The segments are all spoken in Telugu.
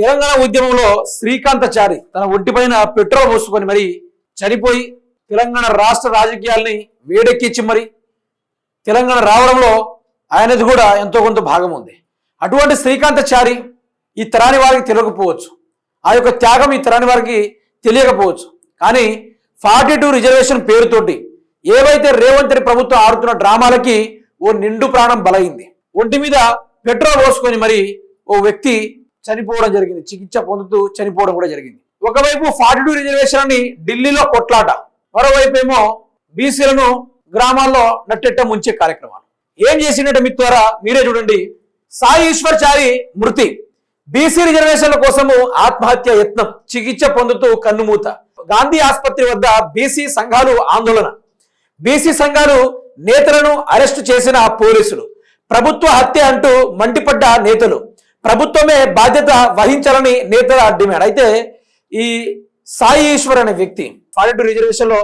తెలంగాణ ఉద్యమంలో శ్రీకాంతచారి తన ఒంటిపైన పెట్రోల్ పోసుకొని మరి చనిపోయి తెలంగాణ రాష్ట్ర రాజకీయాల్ని వేడెక్కించి మరి తెలంగాణ రావడంలో ఆయనది కూడా ఎంతో కొంత భాగం ఉంది. అటువంటి శ్రీకాంతచారి ఈ తరాని వారికి తెలియకపోవచ్చు. ఆ యొక్క త్యాగం ఈ తరాని వారికి తెలియకపోవచ్చు. కానీ ఫార్టీ టూ రిజర్వేషన్ పేరుతోటి ఏవైతే రేవంత్ రెడ్డి ప్రభుత్వం ఆడుతున్న డ్రామాలకి ఓ నిండు ప్రాణం బలైంది. ఒంటి మీద పెట్రోల్ పోసుకొని మరి ఓ వ్యక్తి చనిపోవడం జరిగింది. చికిత్స పొందుతూ చనిపోవడం కూడా జరిగింది. ఒకవైపు ఫార్టీ టూ రిజర్వేషన్ అని ఢిల్లీలో కొట్లాట. మరోవైపు ఏమో బీసీలను గ్రామాల్లో నట్టెట్ట ముంచే కార్యక్రమాలు. ఏం చేసిందంటే మీ ద్వారా? మీరే చూడండి. సాయి ఈశ్వర్ చారి మృతి. బీసీ రిజర్వేషన్ల కోసము ఆత్మహత్య యత్నం. చికిత్స పొందుతూ కన్నుమూత. గాంధీ ఆసుపత్రి వద్ద బీసీ సంఘాలు ఆందోళన. బీసీ సంఘాలు నేతలను అరెస్టు చేసిన పోలీసులు. ప్రభుత్వ హత్య అంటూ మండిపడ్డ నేతలు. ప్రభుత్వమే బాధ్యత వహించాలని నేతల డిమాండ్ అయితే ఈ సాయి ఈశ్వర్ అనే వ్యక్తి ఫార్టీ టూ రిజర్వేషన్లో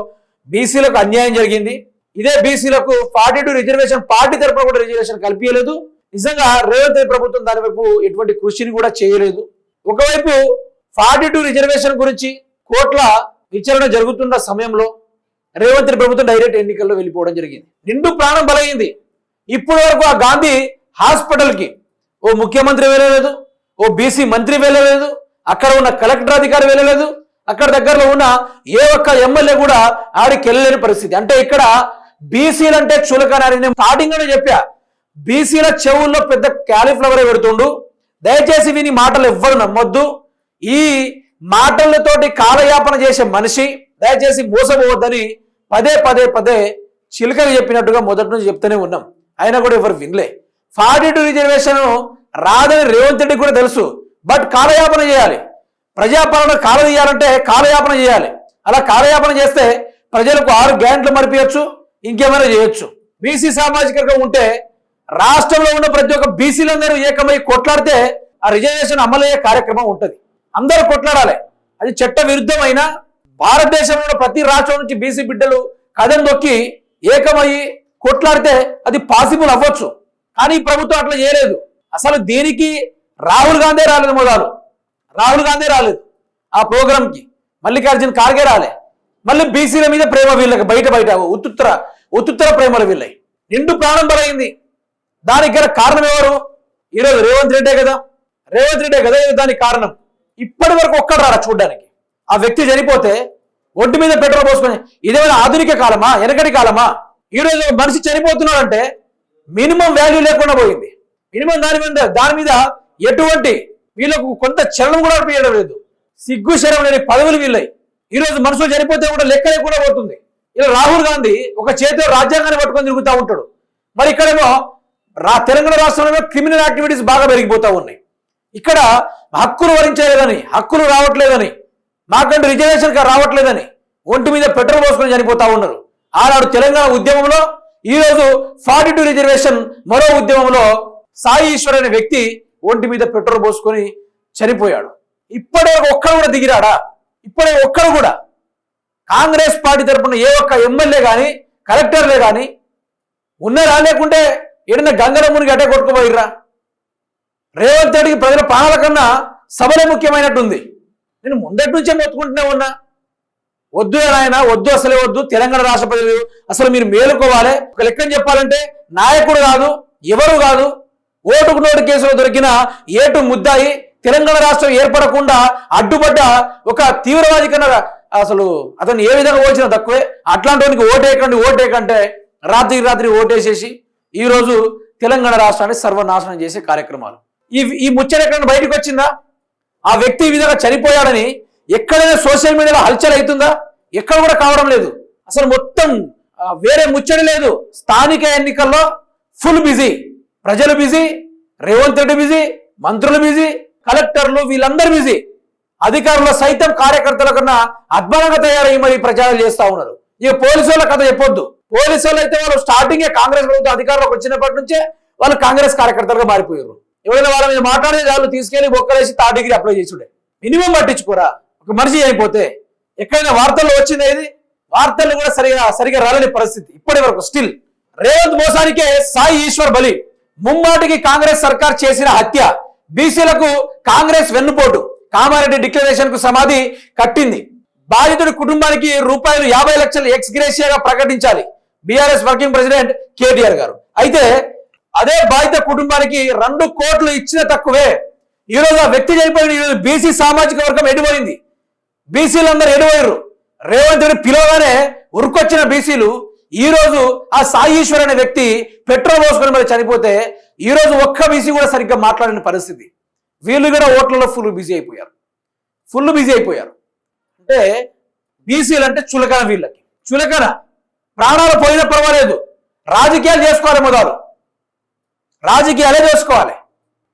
బీసీలకు అన్యాయం జరిగింది. ఇదే బీసీలకు ఫార్టీ టూ రిజర్వేషన్ పార్టీ తరపున కూడా రిజర్వేషన్ కల్పించలేదు. నిజంగా రేవంత్ రెడ్డి ప్రభుత్వం దాని వైపు ఎటువంటి కృషిని కూడా చేయలేదు. ఒకవైపు ఫార్టీ టూ రిజర్వేషన్ గురించి కోట్ల విచారణ జరుగుతున్న సమయంలో రేవంత్ రెడ్డి ప్రభుత్వం డైరెక్ట్ ఎన్నికల్లో వెళ్ళిపోవడం జరిగింది. నిండు ప్రాణం బలైంది. ఇప్పటి వరకు ఆ గాంధీ హాస్పిటల్కి ఓ ముఖ్యమంత్రి వెళ్ళలేదు ఓ బీసీ మంత్రి వెళ్ళలేదు అక్కడ ఉన్న కలెక్టర్ అధికారి వెళ్ళలేదు అక్కడ దగ్గరలో ఉన్న ఏ ఒక్క ఎమ్మెల్యే కూడా ఆడికి వెళ్ళలేని పరిస్థితి. అంటే ఇక్కడ బీసీలు అంటే చులకనని నేను స్టార్టింగ్ అని చెప్పా. బీసీల చెవుల్లో పెద్ద క్యాలీఫ్లవర్ పెడుతుండు. దయచేసి విని మాటలు ఎవ్వరు నమ్మొద్దు. ఈ మాటలతోటి కాలయాపన చేసే మనిషి దయచేసి మోసపోవద్దని పదే పదే పదే చిలుకగా చెప్పినట్టుగా మొదటి నుంచి చెప్తూనే ఉన్నాం. అయినా కూడా ఎవరు వినలే. ఫార్టీ టూ రిజర్వేషన్ రాదని రేవంత్ రెడ్డి కూడా తెలుసు. బట్ కాలయాపన చేయాలి. ప్రజాపాలన కాలదీయాలంటే కాలయాపన చేయాలి. అలా కాలయాపన చేస్తే ప్రజలకు ఆరు గ్యాంట్లు మరిపించచ్చు ఇంకేమైనా చేయొచ్చు. బీసీ సామాజిక వర్గం ఉంటే రాష్ట్రంలో ఉన్న ప్రతి ఒక్క బీసీలందరూ ఏకమై కొట్లాడితే ఆ రిజర్వేషన్ అమలయ్యే కార్యక్రమం ఉంటుంది. అందరూ కొట్లాడాలి. అది చట్ట విరుద్ధమైన భారతదేశంలో ఉన్న ప్రతి రాష్ట్రం నుంచి బీసీ బిడ్డలు కథం దొక్కి ఏకమయ్యి కొట్లాడితే అది పాసిబుల్ అవ్వచ్చు. కానీ ప్రభుత్వం అట్లా చేయలేదు. అసలు దీనికి రాహుల్ గాంధీ రాలేదు మొదలు? రాహుల్ గాంధీ రాలేదు. ఆ ప్రోగ్రామ్కి మల్లికార్జున ఖార్గే రాలే. మళ్ళీ బీసీల మీద ప్రేమ వీళ్ళకి బయట బయట ఉత్తుత్తర ఉత్తుత్తర ప్రేమలు వీళ్ళయి. నిండు ప్రాణం బలైంది. దానికి గల కారణం ఎవరు? ఈరోజు రేవంత్ రెడ్డే కదా. రేవంత్ రెడ్డే కదా దానికి కారణం. ఇప్పటి వరకు ఒక్కడు రారా చూడడానికి. ఆ వ్యక్తి చనిపోతే ఒడ్డు మీద పెట్రోల్ పోసుకొని ఇదేమైనా ఆధునిక కాలమా వెనకటి కాలమా? ఈరోజు మనిషి చనిపోతున్నాడంటే మినిమం వాల్యూ లేకుండా పోయింది. మినిమం దాని మీద దాని మీద ఎటువంటి వీళ్ళకు కొంత చలనం కూడా అనిపించడం లేదు. సిగ్గు శరం లేని పదవులు వీళ్ళయి. ఈరోజు మనుషులు చనిపోతే కూడా లెక్క లేకుండా పోతుంది. ఇలా రాహుల్ గాంధీ ఒక చేతిలో రాజ్యాంగాన్ని పట్టుకొని తిరుగుతూ ఉంటాడు. మరి ఇక్కడేమో రా తెలంగాణ రాష్ట్రంలో క్రిమినల్ యాక్టివిటీస్ బాగా పెరిగిపోతూ ఉన్నాయి. ఇక్కడ హక్కులు వరించలేదని హక్కులు రావట్లేదని మాకంటూ రిజర్వేషన్ రావట్లేదని ఒంటి మీద పెట్రోల్ పోసుకొని చనిపోతా ఉన్నారు. ఆనాడు తెలంగాణ ఉద్యమంలో ఈరోజు ఫార్టీ టూ రిజర్వేషన్ మరో ఉద్యమంలో సాయి ఈశ్వర్ అనే వ్యక్తి ఒంటి మీద పెట్రోల్ పోసుకొని చనిపోయాడు. ఇప్పుడే ఒక్కడు కూడా దిగిరాడా? ఇప్పుడే ఒక్కడు కూడా. కాంగ్రెస్ పార్టీ తరపున ఏ ఒక్క ఎమ్మెల్యే కానీ కలెక్టర్లే కానీ ఉన్నారా? లేకుంటే ఏడన్నా గంగరమ్మునికి అటే కొట్టుకుపోయిర్రా రేవంత్ రెడ్డికి ప్రజల ప్రాణాల కన్నా సభలే ముఖ్యమైనట్టుంది. నేను ముందటి నుంచే మొత్తుకుంటూనే ఉన్నా. వద్దు ఆయన వద్దు అసలే వద్దు. తెలంగాణ రాష్ట్ర ప్రజలు అసలు మీరు మేలుకోవాలి. ఒక లెక్కని చెప్పాలంటే నాయకుడు కాదు ఎవరు కాదు ఓటుకు నోటు కేసులో దొరికిన ఏటు ముద్దాయి తెలంగాణ రాష్ట్రం ఏర్పడకుండా అడ్డుపడ్డ ఒక తీవ్రవాది కన్నా అసలు అతను ఏ విధంగా ఓల్చినా తక్కువే. అట్లాంటి వానికి ఓటేయకండి ఓటేయకంటే రాత్రి రాత్రి ఓటేసేసి ఈ రోజు తెలంగాణ రాష్ట్రాన్ని సర్వనాశనం చేసే కార్యక్రమాలు. ఈ ఈ ముచ్చట ఎక్కడ బయటకు వచ్చిందా? ఆ వ్యక్తి ఈ విధంగా చనిపోయాడని ఎక్కడైనా సోషల్ మీడియాలో హల్చల్ అవుతుందా? ఎక్కడ కూడా కావడం లేదు. అసలు మొత్తం వేరే ముచ్చడి లేదు. స్థానిక ఎన్నికల్లో ఫుల్ బిజీ. ప్రజలు బిజీ రేవంత్ రెడ్డి బిజీ మంత్రులు బిజీ కలెక్టర్లు వీళ్ళందరూ బిజీ. అధికారులు సైతం కార్యకర్తల కన్నా అద్భుతంగా తయారయ్యి మరి ప్రచారం చేస్తా ఉన్నారు. ఇక పోలీసు వాళ్ళ కథ చెప్పొద్దు. పోలీసు వాళ్ళు అయితే వాళ్ళు స్టార్టింగే కాంగ్రెస్ ప్రభుత్వం అధికారంలోకి వచ్చినప్పటి నుంచే వాళ్ళు కాంగ్రెస్ కార్యకర్తలుగా మారిపోయారు. ఎవరైనా వాళ్ళ మీద మాట్లాడే వాళ్ళు తీసుకెళ్ళి బొక్కలేసి థర్డ్ డిగ్రీ అప్లై చేసుడే. మినిమం పట్టించుకోరా? ఒక మనిషి అయిపోతే ఎక్కడైనా వార్తల్లో వచ్చింది ఇది వార్తలు కూడా సరిగా సరిగా రాలేని పరిస్థితి. ఇప్పటి వరకు స్టిల్ రేవంత్ మోసానికే సాయి ఈశ్వర్ బలి. ముమ్మాటికి కాంగ్రెస్ సర్కార్ చేసిన హత్య. బీసీలకు కాంగ్రెస్ వెన్నుపోటు. కామారెడ్డి డిక్లరేషన్కు సమాధి కట్టింది. బాధితుడి కుటుంబానికి రూపాయలు యాభై లక్షలు ఎక్స్ గ్రేషియాగా ప్రకటించాలి. బీఆర్ఎస్ వర్కింగ్ ప్రెసిడెంట్ కేటీఆర్ గారు. అయితే అదే బాధిత కుటుంబానికి రెండు కోట్లు ఇచ్చిన తక్కువే. ఈ ఆ వ్యక్తి చనిపోయిన ఈ రోజు బీసీ సామాజిక వర్గం ఎడిపోయింది. బీసీలు అందరూ ఎడిపోయారు రేవంత్ రెడ్డి పిలవగానే ఉరుకొచ్చిన బీసీలు ఈరోజు ఆ సాయీశ్వర్ అనే వ్యక్తి పెట్రోల్ పోసుకొని మరి చనిపోతే ఈ రోజు ఒక్క బీసీ కూడా సరిగ్గా మాట్లాడిన పరిస్థితి. వీళ్ళు కూడా ఓట్లలో ఫుల్ బిజీ అయిపోయారు. ఫుల్ బిజీ అయిపోయారు. అంటే బీసీలు అంటే చులకన వీళ్ళకి. చులకన. ప్రాణాలు పోయినా పర్వాలేదు. రాజకీయాలు చేసుకోవాలి మొదలు. రాజకీయాలే చేసుకోవాలి.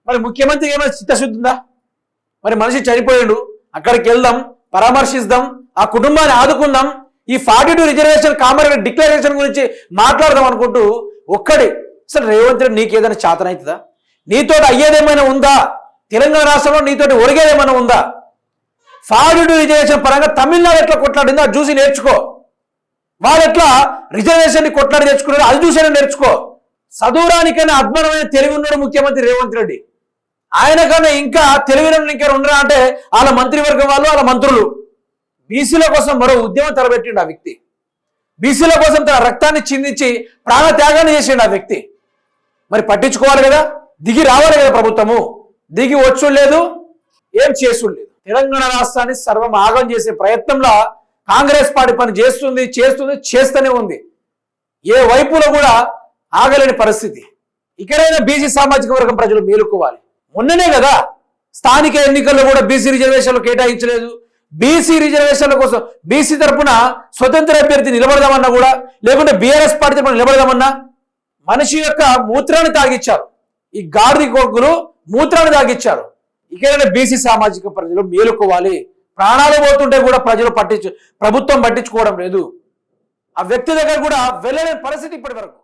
మరి ముఖ్యమంత్రికి ఏమైనా చిత్తశుద్ధి ఉందా? మరి మనిషి చనిపోయాడు. అక్కడికి వెళ్దాం పరామర్శిద్దాం ఆ కుటుంబాన్ని ఆదుకుందాం ఈ forty two reservation common declaration గురించి మాట్లాడదాం అనుకుంటూ ఒక్కడి. అసలు రేవంత్ రెడ్డి నీకు ఏదైనా చేతనవుతుందా నీతో అయ్యేదేమైనా ఉందా? తెలంగాణ రాష్ట్రంలో నీతోటి ఒరిగేదేమైనా ఉందా? ఫార్టీ టూ రిజర్వేషన్ పరంగా తమిళనాడు ఎట్లా కొట్లాడిందో అది చూసి నేర్చుకో. వాళ్ళు ఎట్లా రిజర్వేషన్ని కొట్లాడి తెచ్చుకున్నారో అది చూసైనా నేర్చుకో. చదువురానికైనా అద్భుతమైన తెలివి ఉన్నాడు ముఖ్యమంత్రి రేవంత్ రెడ్డి. ఆయన కన్నా ఇంకా తెలివిన ఇంకా ఉండరా అంటే వాళ్ళ మంత్రివర్గం వాళ్ళు వాళ్ళ మంత్రులు. బీసీల కోసం మరో ఉద్యమం తలబెట్టిండు ఆ వ్యక్తి. బీసీల కోసం తన రక్తాన్ని చిందించి ప్రాణ త్యాగాన్ని చేసిండు ఆ వ్యక్తి. మరి పట్టించుకోవాలి కదా? దిగి రావాలి కదా ప్రభుత్వము? దిగి వచ్చు లేదు ఏం చేసుడు లేదు తెలంగాణ రాష్ట్రాన్ని సర్వం ఆగం చేసే ప్రయత్నంలో కాంగ్రెస్ పార్టీ పని చేస్తుంది చేస్తుంది చేస్తూనే ఉంది. ఏ వైపులో కూడా ఆగలేని పరిస్థితి. ఇక్కడైనా బీసీ సామాజిక వర్గం ప్రజలు మేలుకోవాలి. మొన్ననే కదా స్థానిక ఎన్నికల్లో కూడా బీసీ రిజర్వేషన్లు కేటాయించలేదు. బీసీ రిజర్వేషన్ల కోసం బీసీ తరఫున స్వతంత్ర అభ్యర్థి నిలబడదామన్నా కూడా లేకుంటే బీఆర్ఎస్ పార్టీ తరఫున నిలబడదామన్నా మనిషి యొక్క మూత్రాన్ని తాగిచ్చారు. ఈ గాడిద కొడుకులు మూత్రాన్ని తాగిచ్చారు. ఇకైనా బీసీ సామాజిక ప్రజలు మేలుకోవాలి. ప్రాణాలు పోతుంటే కూడా ప్రజలు పట్టించు ప్రభుత్వం పట్టించుకోవడం లేదు. ఆ వ్యక్తి దగ్గర కూడా వెళ్ళలేని పరిస్థితి ఇప్పటి వరకు.